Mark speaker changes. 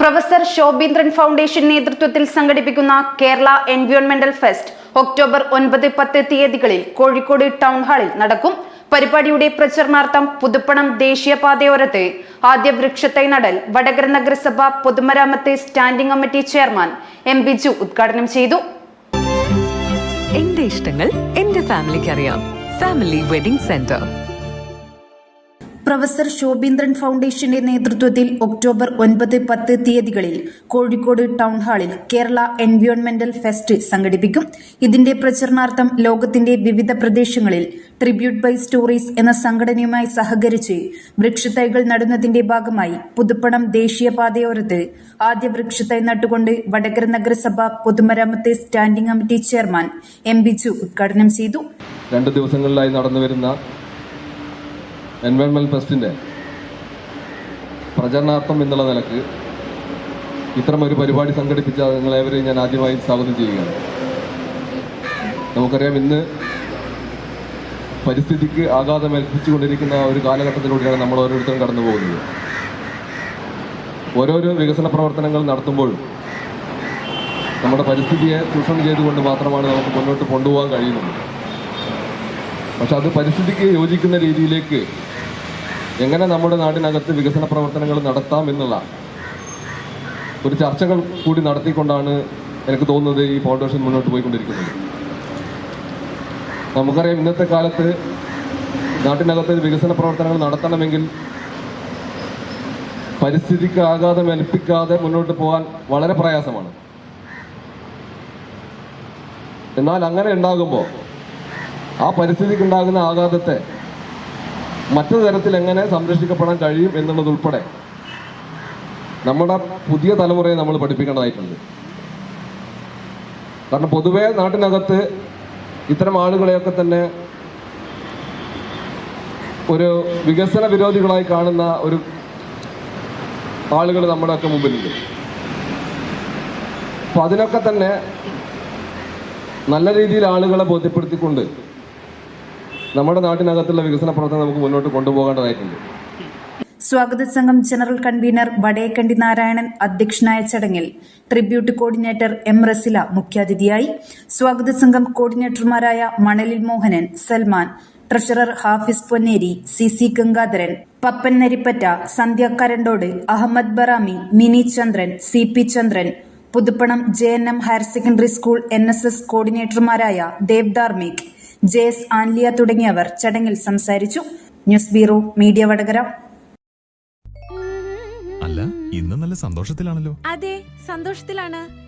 Speaker 1: Professor Shobhindran foundation നേതൃത്വത്തിൽ സംഘടിപ്പിക്കുന്ന Kerala എൻവയോൺമെന്റൽ fest October ഒൻപത് പത്ത് തീയതികളിൽ കോഴിക്കോട് ടൗൺ ഹാളിൽ നടക്കും. പരിപാടിയുടെ പ്രചരണാർത്ഥം പുതുപ്പണം ദേശീയപാതയോരത്ത് ആദ്യ വൃക്ഷത്തൈ നടൽ വടകര നഗരസഭ പൊതുമരാമത്ത് standing committee chairman M Biju ഉദ്ഘാടനം ചെയ്തു.
Speaker 2: എന്റെ ഇഷ്ടങ്ങൾ എന്റെ ഫാമിലിക്ക് അറിയാം. Family wedding centre.
Speaker 1: Professor Shobheendran ഫൗണ്ടേഷന്റെ നേതൃത്വത്തിൽ ഒക്ടോബർ ഒൻപത് പത്ത് തീയതികളിൽ കോഴിക്കോട് ടൗൺ ഹാളിൽ കേരള എൻവയോൺമെന്റൽ ഫെസ്റ്റ് സംഘടിപ്പിക്കും. ഇതിന്റെ പ്രചരണാർത്ഥം ലോകത്തിന്റെ വിവിധ പ്രദേശങ്ങളിൽ ട്രിബ്യൂട്ട് ബൈ സ്റ്റോറീസ് എന്ന സംഘടനയുമായി സഹകരിച്ച് വൃക്ഷത്തൈകൾ നടുന്നതിന്റെ ഭാഗമായി പുതുപ്പണം ദേശീയപാതയോരത്ത് ആദ്യ വൃക്ഷത്തൈ നട്ടുകൊണ്ട് വടകര നഗരസഭ പൊതുമരാമത്ത് standing committee chairman M Biju ഉദ്ഘാടനം ചെയ്തു.
Speaker 3: രണ്ട് ദിവസങ്ങളിലായി നടന്നു വരുന്ന എൻവയോൺമെന്റ് ഫെസ്റ്റിന്റെ പ്രചരണാർത്ഥം എന്നുള്ള നിലയ്ക്ക് ഇത്തരമൊരു പരിപാടി സംഘടിപ്പിച്ച നിങ്ങളേവരെയും ഞാൻ ആദ്യമായി സ്വാഗതം ചെയ്യുകയാണ്. നമുക്കറിയാം ഇന്ന് പരിസ്ഥിതിക്ക് ആഘാതം ഏൽപ്പിച്ചുകൊണ്ടിരിക്കുന്ന ഒരു കാലഘട്ടത്തിലൂടെയാണ് നമ്മൾ ഓരോരുത്തരും കടന്നു പോകുന്നത്. ഓരോരോ വികസന പ്രവർത്തനങ്ങൾ നടത്തുമ്പോൾ നമ്മുടെ പരിസ്ഥിതിയെ ചൂഷണം ചെയ്തുകൊണ്ട് മാത്രമാണ് നമുക്ക് മുന്നോട്ട് കൊണ്ടുപോകാൻ കഴിയുന്നത്. പക്ഷെ അത് പരിസ്ഥിതിക്ക് യോജിക്കുന്ന രീതിയിലേക്ക് എങ്ങനെ നമ്മുടെ നാടിനകത്ത് വികസന പ്രവർത്തനങ്ങൾ നടത്താം എന്നുള്ള ഒരു ചർച്ചകൾ കൂടി നടത്തിക്കൊണ്ടാണ് എനിക്ക് തോന്നുന്നത് ഈ ഫൗണ്ടേഷൻ മുന്നോട്ട് പോയിക്കൊണ്ടിരിക്കുന്നത്. നമുക്കറിയാം ഇന്നത്തെ കാലത്ത് നാട്ടിനകത്ത് വികസന പ്രവർത്തനങ്ങൾ നടത്തണമെങ്കിൽ പരിസ്ഥിതിക്ക് ആഘാതം ഏൽപ്പിക്കാതെ മുന്നോട്ട് പോകാൻ വളരെ പ്രയാസമാണ്. എന്നാൽ അങ്ങനെ ഉണ്ടാകുമ്പോൾ ആ പരിസ്ഥിതിക്ക് ഉണ്ടാകുന്ന ആഘാതത്തെ മറ്റു തരത്തിൽ എങ്ങനെ സംരക്ഷിക്കപ്പെടാൻ കഴിയും എന്നുള്ളതുൾപ്പെടെ നമ്മുടെ പുതിയ തലമുറയെ നമ്മൾ പഠിപ്പിക്കേണ്ടതായിട്ടുണ്ട്. കാരണം പൊതുവേ നാട്ടിനകത്ത് ഇത്തരം ആളുകളെയൊക്കെ തന്നെ ഒരു വികസന വിരോധികളായി കാണുന്ന ഒരു ആളുകൾ നമ്മുടെയൊക്കെ മുമ്പിലുണ്ട്. അപ്പൊ അതിനൊക്കെ തന്നെ നല്ല രീതിയിൽ ആളുകളെ ബോധ്യപ്പെടുത്തിക്കൊണ്ട് നമ്മുടെ നാട്ടിനകത്തുള്ള വികസന പ്രവർത്തനം നമുക്ക് മുന്നോട്ട് കൊണ്ടുപോകേണ്ടതായിട്ടുണ്ട്.
Speaker 1: സ്വാഗത സംഘം ജനറൽ കൺവീനർ വടയക്കണ്ടി നാരായണൻ അധ്യക്ഷനായ ചടങ്ങിൽ ട്രിബ്യൂട്ട് കോർഡിനേറ്റർ എം റസില മുഖ്യാതിഥിയായി. സ്വാഗത സംഘം കോർഡിനേറ്റർമാരായ Manalil Mohanan Salman treasurer Hafis Ponneri C C Gangadharan Pappan Narippatta Sandhya Karandode Ahammed Barami Mini Chandran C P Chandran Puthuppanam J N M higher secondary school N S S കോർഡിനേറ്റർമാരായ Dev Dharmik J S Anliya തുടങ്ങിയവർ ചടങ്ങിൽ സംസാരിച്ചു. News bureau media Vadakara.
Speaker 4: അല്ല ഇന്ന് നല്ല സന്തോഷത്തിലാണല്ലോ.
Speaker 5: അതെ സന്തോഷത്തിലാണ്.